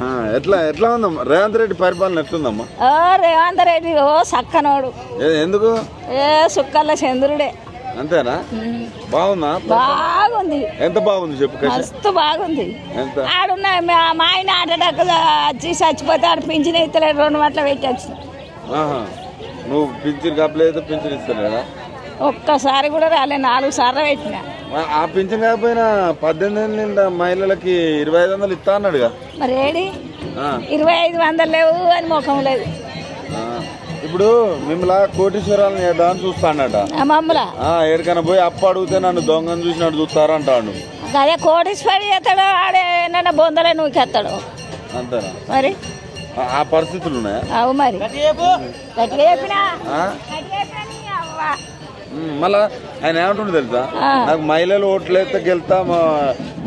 ఆ, ఎట్లా ఎట్లా ఉందమ్మా? రేవంత్ రెడ్డి పరిపాలన ఎట్లుందమ్మా? ఓ రేవంత్ రెడ్డి ఓ సక్కనోడు ఎందుకు? ఏ సుక్కల్ల చంద్రుడే. అంతేనా? బాగుందా? బాగుంది. ఎంత బాగుంది చెప్పు మస్తు బాగుంది. ఆడున్న మా ఆయన ఆటడక్క వచ్చి చచ్చిపోతే ఆడు పింఛన్ ఇస్తలేడు రెండు మాటలు పెట్టచ్చు. నువ్వు పింఛన్ కప్పలేదు పింఛన్ ఇస్తలేదా? ఒక్కసారి కూడా రాలే నాలుగు సార్లు పెట్టిన. ఆ- ఆ పింఛన్ కాకపోయినా పద్దెనిమిది నిండా మహిళలకి ఇరవై ఐదు వందలు ఇస్తా అన్నాడుగా. మరి ఏడి ఆ, ఇరవై ఐదు వందలు లేవు అని ముఖం లేదు. ఆ. ఇప్పుడు మిమ్మల్ని కోటీశ్వరాలను చేద్దామని చూస్తాడట ఆ మమ్మల ఆ ఏడికైనా పోయి అప్పు అడిగితే నన్ను దొంగను చూసినట్టు చూస్తారంటాడు అదే కోటీశ్వరి చేస్తాడు ఆడే ఏమన్నా బొందలే నువ్వుకెత్తాడు అంతేనా? మరి? ఆ- పరిస్థితులు ఉన్నాయా? అవు మరి. చెప్పినా? మళ్ళా ఆయన ఏమంటుండే తెలుసా. నాకు మహిళలు ఓట్లు అయితే గెలుతా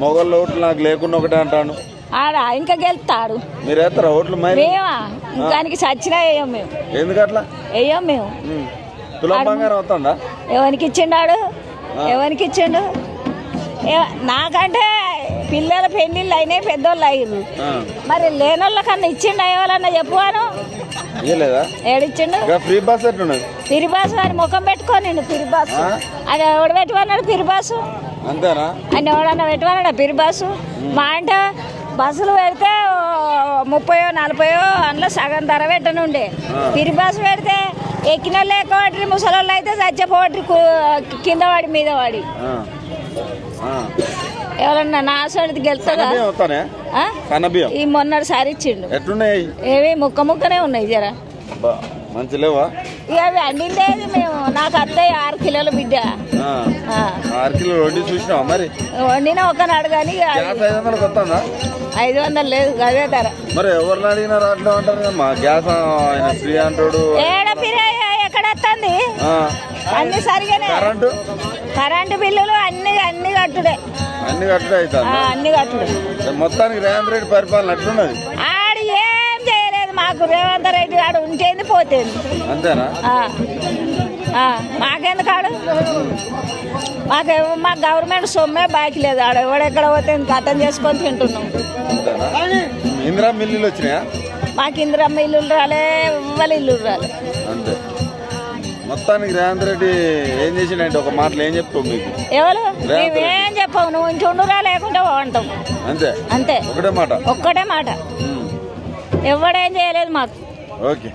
మొగళ్ళ ఓట్లు నాకు లేకుండా ఒకటే అంటాను ఆడ ఇంకా గెలుస్తాడు మీరు వేస్తారా ఓట్లు మేమా? ఇంకానికి చచ్చినా వేయం మేము. ఎందుకట్లా వేయం మేము. తులం బంగారం వస్తుందా ఎవరికి ఇచ్చిండాడు? ఎవరికి ఇచ్చిండు? నాకంటే పిల్లల పెళ్ళిళ్ళు అయినాయి పెద్దోళ్ళు అయ్యారు. మరి లేనోళ్ళ కన్నా ఇచ్చిండు ఎవరన్నా చెప్పువాను ఇయ్యలేదా? ఏడిచ్చిండు? ఇంకా ఫ్రీ బస్ ఎట్లున్నది? పిరిబాసు అని ముఖం పెట్టుకోనిండు పిరిబాసు ఆ? అది ఎవడు పెట్టుకున్నాడు పిరిబాసు అంతేనా? అని ఎవడన్నా పెట్టుకున్నాడు పిరిబాసు మా అంటే బస్సులు పెడితే ముప్పయో నలభయో అందులో సగం ధర పెట్టనుండే. పిరిబాసు పెడితే ఎక్కిన వాళ్ళు ఎక్కువ ముసలోళ్ళు అయితే చచ్చిపోవట్రి కింద వాడి మీద వాడి. ఎవరన్నా నా సోడికి గెలుతుందా? ఈ మొన్నటి సారి ఇచ్చిండు. ఎట్లున్నాయి? ఏవి ముక్క ముక్కనే ఉన్నాయి జరా. మంచి లేవా? అవి అండిండేది మేము. నాకు అత్తయ్య ఆరు కిలోల బిడ్డ. ఆరు కిలో రొడ్డి చూసినావా మరి? వండిన ఇక గ్యాస్ ఐదు వందలు లేదు అదే ధర. మరి ఎవరిని అడిగినా రావట్లేదు అంటారు మా గ్యాస్ ఆయన ఫ్రీ అంటాడు. ఏడ పిరాయి ఎక్కడ వస్తుంది. అన్ని సరిగానే. కరెంటు? కరెంటు బిల్లులు అన్ని అన్ని కట్టుడే. అన్ని ఆ, అవుతుంది అన్ని కట్టుడే మొత్తానికి రేవంత్ రెడ్డి పరిపాలన ఎట్లున్నది? ఆడు ఏం చేయలేదు మాకు రేవంత్ రెడ్డి ఆడు ఉంటేంది పోతేంది. అంతేనా? మాకెందుకు ఆడు? మాకేమో మా గవర్నమెంట్ సొమ్మే బాకీ లేదు ఆడు. ఎవడెక్కడ పోతే కథం చేసుకొని తింటున్నాం. ఇందిరా మిల్లులు వచ్చినాయా? మాకు ఇందిరమ్మ ఇల్లు రాలే ఇవ్వాలి ఇల్లు రాలే. అంతే. మొత్తానికి రేవంత్ రెడ్డి ఏం చేసిండంటే ఒక మాటలు ఏం చెప్తావు మీకు? ఎవరు? మేమేం చెప్పావు నువ్వు ఇంటి ఉండురా లేకుంటే అంటాం అంతే? అంతే. ఒకటే మాట? ఒక్కటే మాట. ఎవడేం చేయలేదు మాకు. ఓకే.